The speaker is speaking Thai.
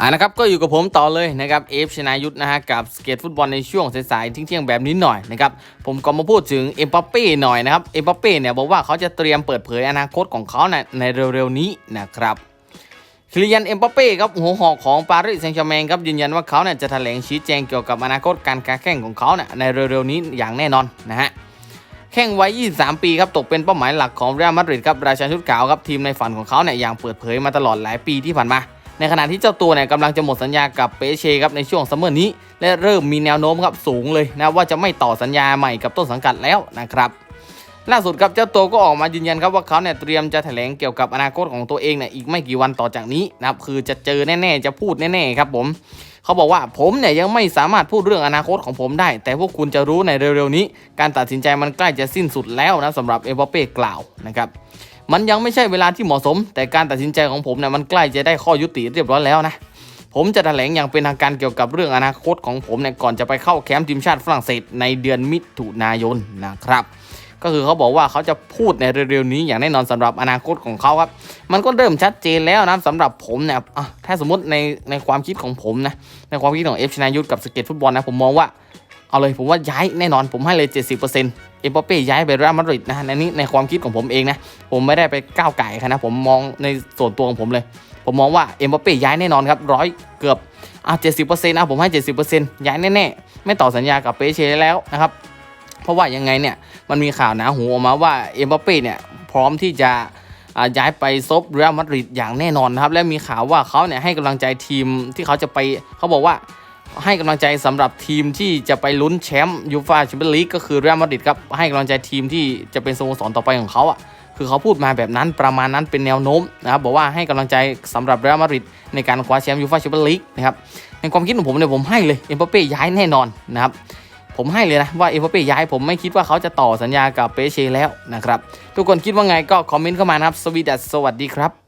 อ่านะครับก็อยู่กับผมต่อเลยนะครับเอฟชนายุทธนะฮะกับสเกตฟุตบอลในช่วงสายๆเที่ยงๆแบบนี้หน่อยนะครับผมก็มาพูดถึงเอ็มบัปเป้หน่อยนะครับเอ็มบัปเป้เนี่ยบอกว่าเขาจะเตรียมเปิดเผยอนาคตของเขาในในเร็วๆนี้นะครับคลิยันเอ็มบัปเป้ครับหัวหอกของปารีสแซงต์แชร์แมงครับยืนยันว่าเขาเนี่ยจะแถลงชี้แจงเกี่ยวกับอนาคตการค้าแข่งของเขาเนี่ยในเร็วๆนี้อย่างแน่นอนนะฮะแข่งวัย 23 ปีครับ ตกเป็นเป้าหมายหลักของเรอัลมาดริดครับ ราชาชุดขาวครับ ทีมในฝันของเขาเนี่ยอย่างเปิดเผยมาตลอดหลายปีที่ผ่านมา ในขณะที่เจ้าตัวเนี่ยกำลังจะหมดสัญญากับเปเชครับในช่วงซัมเมอร์นี้ และเริ่มมีแนวโน้มครับสูงเลยนะว่าจะไม่ต่อสัญญาใหม่กับต้นสังกัดแล้วนะครับล่าสุดครับเจ้าตัวก็ออกมายืนยันครับว่าเขาเนี่ยเตรียมจะแถลงเกี่ยวกับอนาคตของตัวเองเนี่ยอีกไม่กี่วันต่อจากนี้นะครับคือจะเจอแน่ๆจะพูดแน่ๆครับผมเขาบอกว่าผมเนี่ยยังไม่สามารถพูดเรื่องอนาคตของผมได้ แต่พวกคุณจะรู้ในเร็วๆนี้ การตัดสินใจมันใกล้จะสิ้นสุดแล้วนะสำหรับเอ็มบัปเป้กล่าวนะครับ มันยังไม่ใช่เวลาที่เหมาะสม แต่การตัดสินใจของผมเนี่ยมันใกล้จะได้ข้อยุติเรียบร้อยแล้วนะผมจะแถลงอย่างเป็นทางการเกี่ยวกับเรื่องอนาคตของผมเนี่ยก่อนจะไปเข้าแคมป์ทีมชาติฝรั่งเศสในเดือนมิถุนายนนะครับ ก็คือเขาบอกว่าเขาจะพูดในเร็วๆนี้อย่างแน่นอนสำหรับอนาคตของเขาครับ มันก็เริ่มชัดเจนแล้วนะสำหรับผมเนี่ยถ้าสมมติในในความคิดของผมนะในความคิดของเอฟชนายุทธกับสเก็ตฟุตบอลนะผมมองว่า เอาเลยผมว่าย้ายแน่นอนผมให้เลย 70%เอ็มบัปเป้ย้ายไปเรอัลมาดริดนะในนี้ในความคิดของผมเองนะผมไม่ได้ไปก้าวไก่ครับนะผมมองในส่วนตัวของผมเลย ผมมองว่าเอ็มบัปเป้ย้ายแน่นอนครับร้อยเกือบอะเจ็ดสิบเปอร์เซ็นต์อะผมให้เจ็ดสิบเปอร์เซ็นต์ย้ายแน่ๆ ไม่ต่อสัญญากับเปเช่แล้วนะครับ เพราะว่ายังไงเนี่ย มันมีข่าวหนาหูออกมาว่าเอ็มบัปเป้เนี่ย พร้อมที่จะย้ายไปซบเรอัลมาดริดอย่างแน่นอนนะครับ และมีข่าวว่าเขาเนี่ยให้กำลังใจทีมที่เขาจะไปเขาบอกว่า ให้กำลังใจสำหรับทีมที่จะไปลุ้นแชมป์ยูฟาแชมเปี้ยนลีกก็คือเรอัลมาดริดครับให้กำลังใจทีมที่จะเป็นสโมสรต่อไปของเขาอะคือเขาพูดมาแบบนั้นประมาณนั้นเป็นแนวโน้มนะครับบอกว่าให้กำลังใจสำหรับเรอัลมาดริดในการคว้าแชมป์ยูฟาแชมเปี้ยนลีกนะครับในความคิดของผมเนี่ยผมให้เลยเอ็มบัปเป้ย้ายแน่นอนนะครับผมให้เลยนะว่าเอ็มบัปเป้ย้ายผมไม่คิดว่าเขาจะต่อสัญญากับเปเช่แล้วนะครับทุกคนคิดว่าไงก็คอมเมนต์เข้ามานะครับสวีดัสสวัสดีครับ